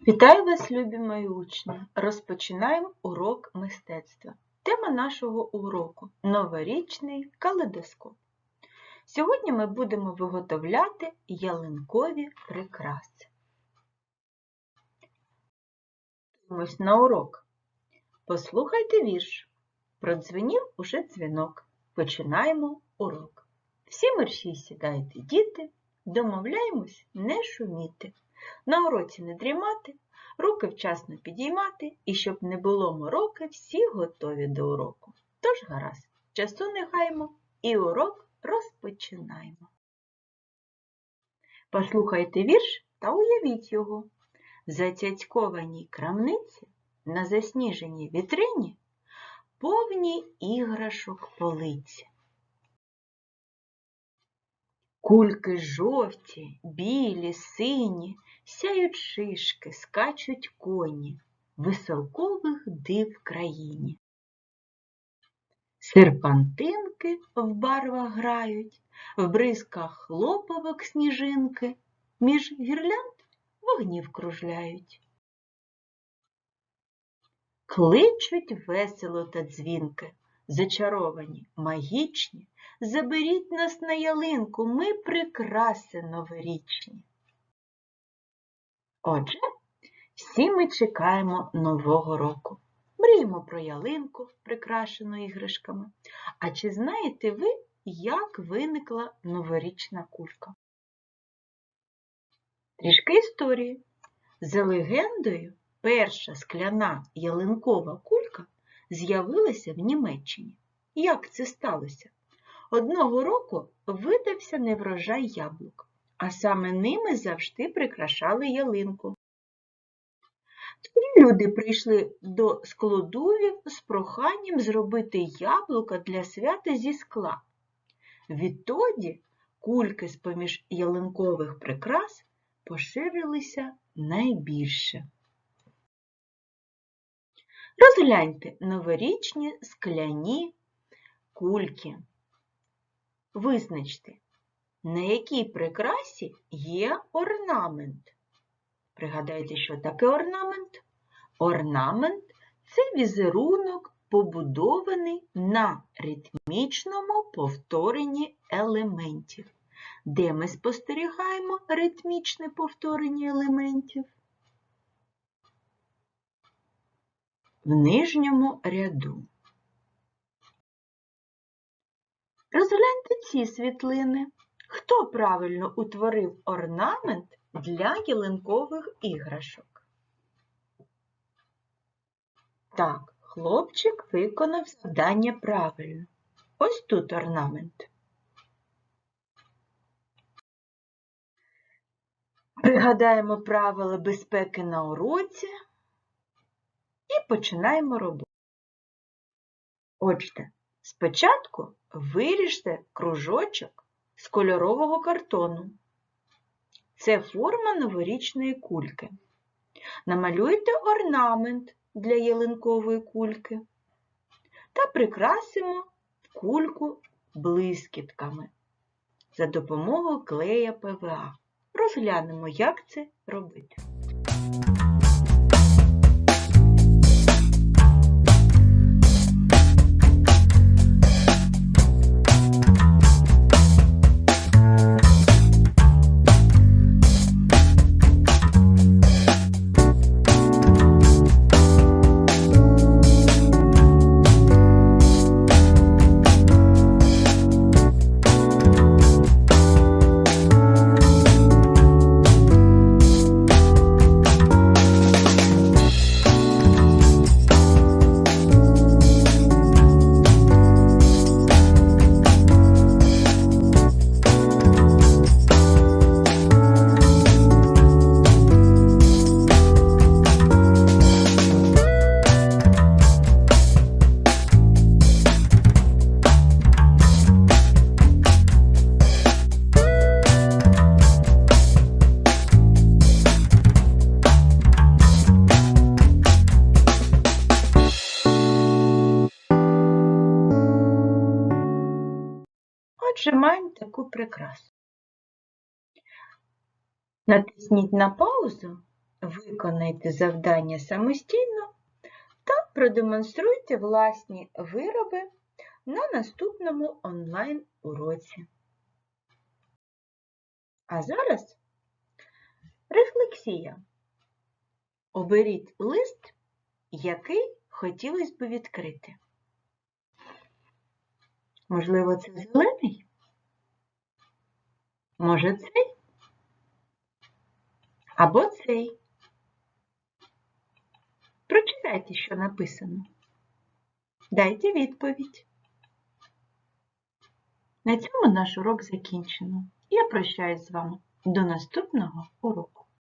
Вітаю вас, любі мої учні! Розпочинаємо урок мистецтва. Тема нашого уроку новорічний калейдоскоп. Сьогодні ми будемо виготовляти ялинкові прикраси. Ось на урок. Послухайте вірш. Продзвенів уже дзвінок. Починаємо урок. Всі мерщій сідайте, діти, домовляємось не шуміти. На уроці не дрімати, руки вчасно підіймати, і щоб не було мороки, всі готові до уроку. Тож гаразд, часу не гаймо і урок розпочинаємо. Послухайте вірш та уявіть його. В зацяцькованій крамниці на засніженій вітрині повні іграшок полиці. Кульки жовті, білі, сині, сяють шишки, скачуть коні, веселкових див країні. Серпантинки в барвах грають, в бризках хлоповок сніжинки, між гірлянд вогнів кружляють. Кличуть весело та дзвінки, зачаровані, магічні, Заберіть нас на ялинку, ми прикраси новорічні. Отже, всі ми чекаємо Нового року. Мріємо про ялинку, прикрашену іграшками. А чи знаєте ви, як виникла новорічна кулька? Трішки історії. За легендою, перша скляна ялинкова кулька з'явилася в Німеччині. Як це сталося? Одного року видався неврожай яблук, а саме ними завжди прикрашали ялинку. Тоді люди прийшли до складувів з проханням зробити яблука для свята зі скла. Відтоді кульки з-поміж ялинкових прикрас поширилися найбільше. Розгляньте новорічні скляні кульки. Визначте, на якій прикрасі є орнамент. Пригадайте, що таке орнамент? Орнамент це візерунок, побудований на ритмічному повторенні елементів. Де ми спостерігаємо ритмічне повторення елементів? В нижньому ряду. Розгляньте ці світлини. Хто правильно утворив орнамент для ялинкових іграшок? Так, хлопчик виконав завдання правильно. Ось тут орнамент. Пригадаємо правила безпеки на уроці і починаємо роботу. Отже, Спочатку виріжте кружочок з кольорового картону. Це форма новорічної кульки. Намалюйте орнамент для ялинкової кульки та прикрасимо кульку блискітками за допомогою клея ПВА. Розглянемо, як це робити. Отже, маємо таку прикрасу. Натисніть на паузу виконайте завдання самостійно та продемонструйте власні вироби на наступному онлайн-уроці. А зараз рефлексія. Оберіть лист, який хотілося б відкрити. Можливо, це зелений? Може, цей? Або цей. Прочитайте, що написано. Дайте відповідь. На цьому наш урок закінчено. Я прощаюсь з вами до наступного уроку.